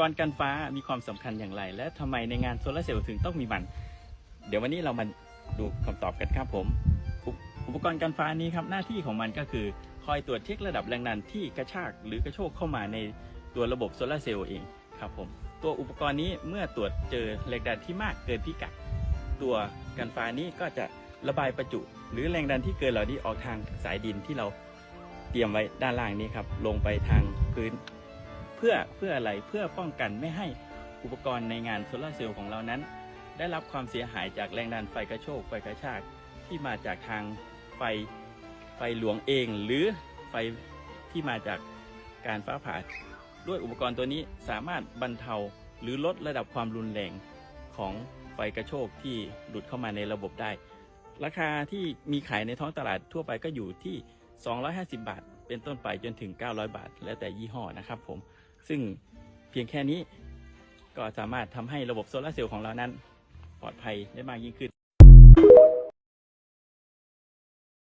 กรณ์กันฟ้ามีความสำคัญอย่างไร และทำไมในงานโซลาร์เซลล์ถึงต้องมีมัน เดี๋ยววันนี้เรามาดูคำตอบกันครับผมอุปกรณ์กันฟ้านี้ครับหน้าที่ของมันก็คือ คอยตรวจเช็คระดับแรงดันที่กระชากหรือกระโชกเข้ามาในตัวระบบโซลาร์เซลล์เองครับผมตัวอุปกรณ์นี้เมื่อตรวจเจอแรงดันที่มากเกินพิกัด ตัวกันฟ้านี้ก็จะระบายประจุ หรือแรงดันที่เกินเหล่านี้ออกทางสายดินที่เราเตรียมไว้ด้านล่างนี้ครับลงไปทางพื้น เพื่อเพื่ออะไรเพื่อป้องกันไม่ให้อุปกรณ์ในงานโซลาร์เซลล์ของเรานั้น ได้รับความเสียหายจากแรงดันไฟกระโชกไฟกระชากที่มาจากทางไฟไฟหลวงเอง หรือไฟที่มาจากการฟ้าผ่าด้วยอุปกรณ์ตัวนี้สามารถบรรเทาหรือลดระดับความรุนแรงของไฟกระโชกที่หลุดเข้ามาในระบบได้ ราคาที่มีขายในท้องตลาดทั่วไปก็อยู่ที่ 250 บาท เป็นต้นไปจนถึง 900 บาท แล้วแต่ยี่ห้อนะครับผม ซึ่งเพียงแค่นี้ก็สามารถทำให้ระบบโซลาร์เซลล์ของเรานั้น ปลอดภัยได้มากยิ่งขึ้น